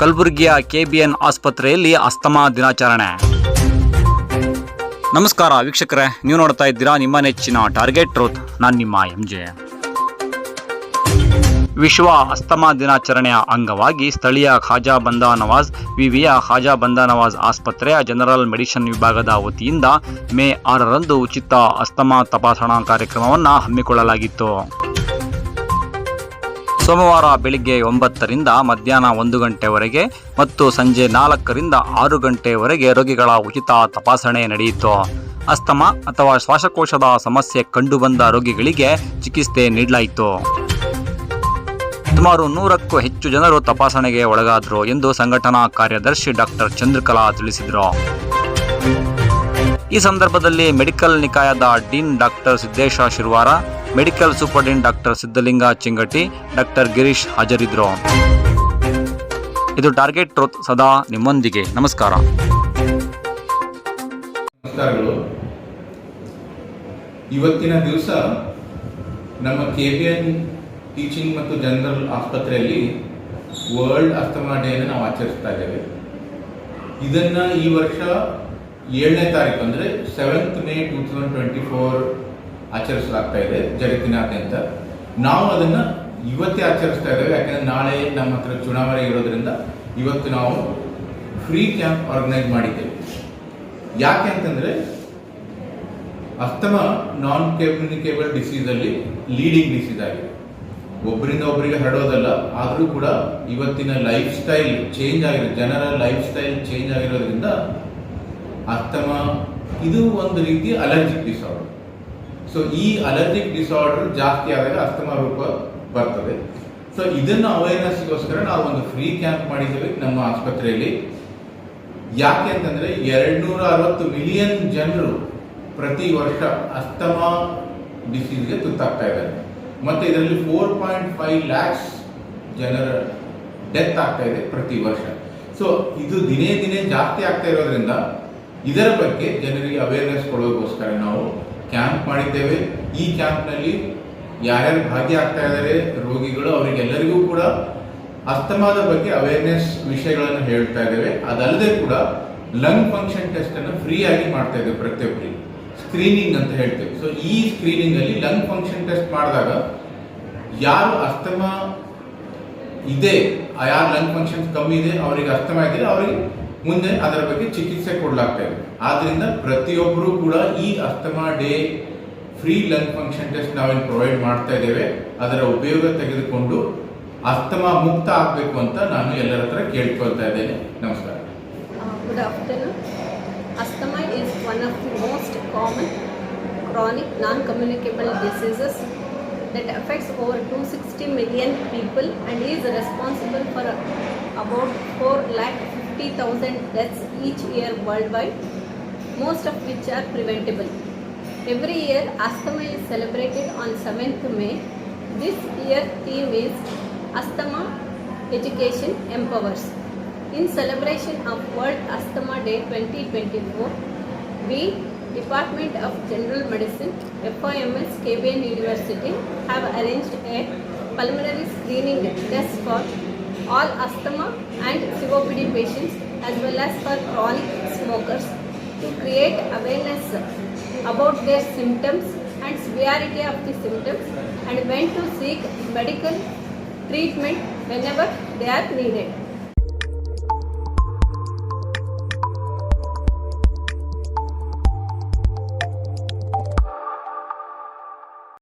ಕಲಬುರಗಿಯ ಕೆಬಿಎನ್ ಆಸ್ಪತ್ರೆಯಲ್ಲಿ ಅಸ್ತಮಾ ದಿನಾಚರಣೆ. ನಮಸ್ಕಾರ ವೀಕ್ಷಕರೇ, ನೀವು ನೋಡ್ತಾ ಇದ್ದೀರಾ ನಿಮ್ಮ ನೆಚ್ಚಿನ ಟಾರ್ಗೆಟ್ ಟ್ರೂತ್, ನಾನು ನಿಮ್ಮ ಎಂ ಜೆ ವಿಶ್ವ ಅಸ್ತಮಾ ದಿನಾಚರಣೆಯ ಅಂಗವಾಗಿ ಸ್ಥಳೀಯ ಖಾಜಾ ಬಂದಾ ನವಾಜ್, ವಿವಿಯ ಖಾಜಾ ಬಂದಾ ನವಾಜ್ ಆಸ್ಪತ್ರೆಯ ಜನರಲ್ ಮೆಡಿಸಿನ್ ವಿಭಾಗದ ವತಿಯಿಂದ ಮೇ ಆರರಂದು ಉಚಿತ ಅಸ್ತಮಾ ತಪಾಸಣಾ ಕಾರ್ಯಕ್ರಮವನ್ನು ಹಮ್ಮಿಕೊಳ್ಳಲಾಗಿತ್ತು. ಸೋಮವಾರ ಬೆಳಿಗ್ಗೆ ಒಂಬತ್ತರಿಂದ ಮಧ್ಯಾಹ್ನ ಒಂದು ಗಂಟೆವರೆಗೆ ಮತ್ತು ಸಂಜೆ ನಾಲ್ಕರಿಂದ ಆರು ಗಂಟೆವರೆಗೆ ರೋಗಿಗಳ ಉಚಿತ ತಪಾಸಣೆ ನಡೆಯಿತು. ಅಸ್ತಮಾ ಅಥವಾ ಶ್ವಾಸಕೋಶದ ಸಮಸ್ಯೆ ಕಂಡುಬಂದ ರೋಗಿಗಳಿಗೆ ಚಿಕಿತ್ಸೆ ನೀಡಲಾಯಿತು. ಸುಮಾರು ನೂರಕ್ಕೂ ಹೆಚ್ಚು ಜನರು ತಪಾಸಣೆಗೆ ಒಳಗಾದರು ಎಂದು ಸಂಘಟನಾ ಕಾರ್ಯದರ್ಶಿ ಡಾಕ್ಟರ್ ಚಂದ್ರಕಲಾ ತಿಳಿಸಿದರು. ಈ ಸಂದರ್ಭದಲ್ಲಿ medical ನಿಕಾಯದ dean doctor Siddesha Shirwar medical superintendent doctor Siddalinga Chingati, doctor Girish ಹಾಜರಿದ್ರು. ಇದು ಟಾರ್ಗೆಟ್ ಟ್ರೋತ್ ಸದಾ ನಿಮ್ಮೊಂದಿಗೆ. ನಮಸ್ಕಾರ. ಇವತ್ತಿನ ದಿವಸ ನಮ್ಮ ಕೆ ಬಿ ಎನ್ ಟೀಚಿಂಗ್ ಮತ್ತು ಜನರಲ್ ಆಸ್ಪತ್ರೆಯಲ್ಲಿ ವರ್ಲ್ಡ್ ಅಸ್ತಮಾ ಡೇನ ನಾವು ಆಚರಿಸ್ತಾ ಇದ್ದೇವೆ. ಇದನ್ನು ಈ ವರ್ಷ ಏಳನೇ ತಾರೀಕು, ಅಂದರೆ seventh May two thousand twenty four ಆಚರಿಸಲಾಗ್ತಾ ಇದೆ, ಜಗತ್ತಿನಾದ್ಯಂತ. ನಾವು ಅದನ್ನು ಇವತ್ತೇ ಆಚರಿಸ್ತಾ ಇದ್ದೇವೆ, ಯಾಕಂದ್ರೆ ನಾಳೆ ನಮ್ಮ ಹತ್ರ ಚುನಾವಣೆ ಇರೋದ್ರಿಂದ ಇವತ್ತು ನಾವು ಫ್ರೀ ಕ್ಯಾಂಪ್ ಆರ್ಗನೈಸ್ ಮಾಡಿದ್ದೇವೆ. ಯಾಕೆ ಅಂತಂದರೆ, ಅಸ್ತಮ ನಾನ್ ಕಮ್ಯುನಿಕೇಬಲ್ ಡಿಸೀಸ್ ಅಲ್ಲಿ ಲೀಡಿಂಗ್ ಡಿಸೀಸ್ ಆಗಿದೆ. ಒಬ್ಬರಿಂದ ಒಬ್ಬರಿಗೆ ಹರಡೋದಲ್ಲ, ಆದರೂ ಕೂಡ ಇವತ್ತಿನ ಲೈಫ್ ಸ್ಟೈಲ್ ಚೇಂಜ್ ಆಗಿರೋ, ಜನರ ಲೈಫ್ ಸ್ಟೈಲ್ ಚೇಂಜ್ ಆಗಿರೋದ್ರಿಂದ ಅಸ್ತಮ ಇದು ಒಂದು ರೀತಿ ಅಲರ್ಜಿಕ್ ಡಿಸಾರ್ಡರ್ ಸೊ ಈ ಅಲರ್ಜಿಕ್ ಡಿಸಾರ್ಡರ್ ಜಾಸ್ತಿ ಆದಾಗ ಅಸ್ತಮಾ ರೂಪ ಬರ್ತದೆ. ಸೊ ಇದನ್ನು ಅವೇರ್ನೆಸ್ಗೋಸ್ಕರ ನಾವು ಒಂದು ಫ್ರೀ ಕ್ಯಾಂಪ್ ಮಾಡಿದ್ದೇವೆ ನಮ್ಮ ಆಸ್ಪತ್ರೆಯಲ್ಲಿ. ಯಾಕೆ ಅಂತಂದ್ರೆ ಎರಡ್ನೂರ ಅರವತ್ತು ಮಿಲಿಯನ್ ಜನರು ಪ್ರತಿ ವರ್ಷ ಅಸ್ತಮಾ ಡಿಸೀಸ್ಗೆ ತುತ್ತಾಗ್ತಾ ಇದ್ದಾರೆ. ಮತ್ತೆ ಇದರಲ್ಲಿ ಫೋರ್ ಪಾಯಿಂಟ್ ಫೈವ್ ಲ್ಯಾಕ್ಸ್ ಜನರ ಡೆತ್ ಆಗ್ತಾ ಇದೆ ಪ್ರತಿ ವರ್ಷ. ಸೊ ಇದು ದಿನೇ ದಿನೇ ಜಾಸ್ತಿ ಆಗ್ತಾ ಇರೋದ್ರಿಂದ ಇದರ ಬಗ್ಗೆ ಜನರಿಗೆ ಅವೇರ್ನೆಸ್ ಕೊಡೋದಕ್ಕೋಸ್ಕರ ನಾವು ಕ್ಯಾಂಪ್ ಮಾಡಿದ್ದೇವೆ. ಈ ಕ್ಯಾಂಪ್ನಲ್ಲಿ ಯಾರ್ಯಾರು ಭಾಗಿಯಾಗ್ತಾ ಇದ್ದಾರೆ, ರೋಗಿಗಳು, ಅವರಿಗೆಲ್ಲರಿಗೂ ಕೂಡ ಅಸ್ತಮಾದ ಬಗ್ಗೆ ಅವೇರ್ನೆಸ್ ವಿಷಯಗಳನ್ನು ಹೇಳ್ತಾ ಇದ್ದೇವೆ. ಅದಲ್ಲದೆ ಕೂಡ ಲಂಗ್ ಫಂಕ್ಷನ್ ಟೆಸ್ಟ್ ಅನ್ನು ಫ್ರೀ ಆಗಿ ಮಾಡ್ತಾ ಇದ್ದೇವೆ ಪ್ರತಿಯೊಬ್ಬರಿಗೆ. ಸ್ಕ್ರೀನಿಂಗ್ ಅಂತ ಹೇಳ್ತೇವೆ. ಸೊ ಈ ಸ್ಕ್ರೀನಿಂಗ್ ಅಲ್ಲಿ ಲಂಗ್ ಫಂಕ್ಷನ್ ಟೆಸ್ಟ್ ಮಾಡಿದಾಗ ಯಾರು ಅಸ್ತಮಾ ಇದೆ, ಯಾರು ಲಂಗ್ ಫಂಕ್ಷನ್ ಕಮ್ಮಿ ಇದೆ, ಅವರಿಗೆ ಅಸ್ತಮಾ ಇದ್ದರೆ ಅವರಿಗೆ ಮುಂದೆ ಅದರ ಬಗ್ಗೆ ಚಿಕಿತ್ಸೆ ಕೊಡಲಾಗ್ತಾ ಇದೆ. ಆದ್ದರಿಂದ ಪ್ರತಿಯೊಬ್ಬರೂ ಕೂಡ ಈ asthma day free lung function test ನಾವೇನು ಪ್ರೊವೈಡ್ ಮಾಡ್ತಾ ಇದ್ದೇವೆ, ಅದರ ಉಪಯೋಗ ತೆಗೆದುಕೊಂಡು ಅಸ್ತಮಾ ಮುಕ್ತ ಆಗಬೇಕು ಅಂತ ನಾನು ಎಲ್ಲರ ಹತ್ರ ಕೇಳ್ಕೊಳ್ತಾ ಇದ್ದೇನೆ. ನಮಸ್ಕಾರ. Good afternoon asthma is one of the most common chronic non communicable diseases that affects over two sixty million people and is responsible for about four lakh 50,000 deaths each year worldwide, most of which are preventable. Every year, asthma is celebrated on 7th May. This year theme is Asthma Education Empowers. In celebration of World Asthma Day 2024, we, Department of General Medicine, FIMS KBN University, have arranged a pulmonary screening test for all asthma and COPD patients as well as for chronic smokers to create awareness about their symptoms and severity of the symptoms and when to seek medical treatment whenever they are needed.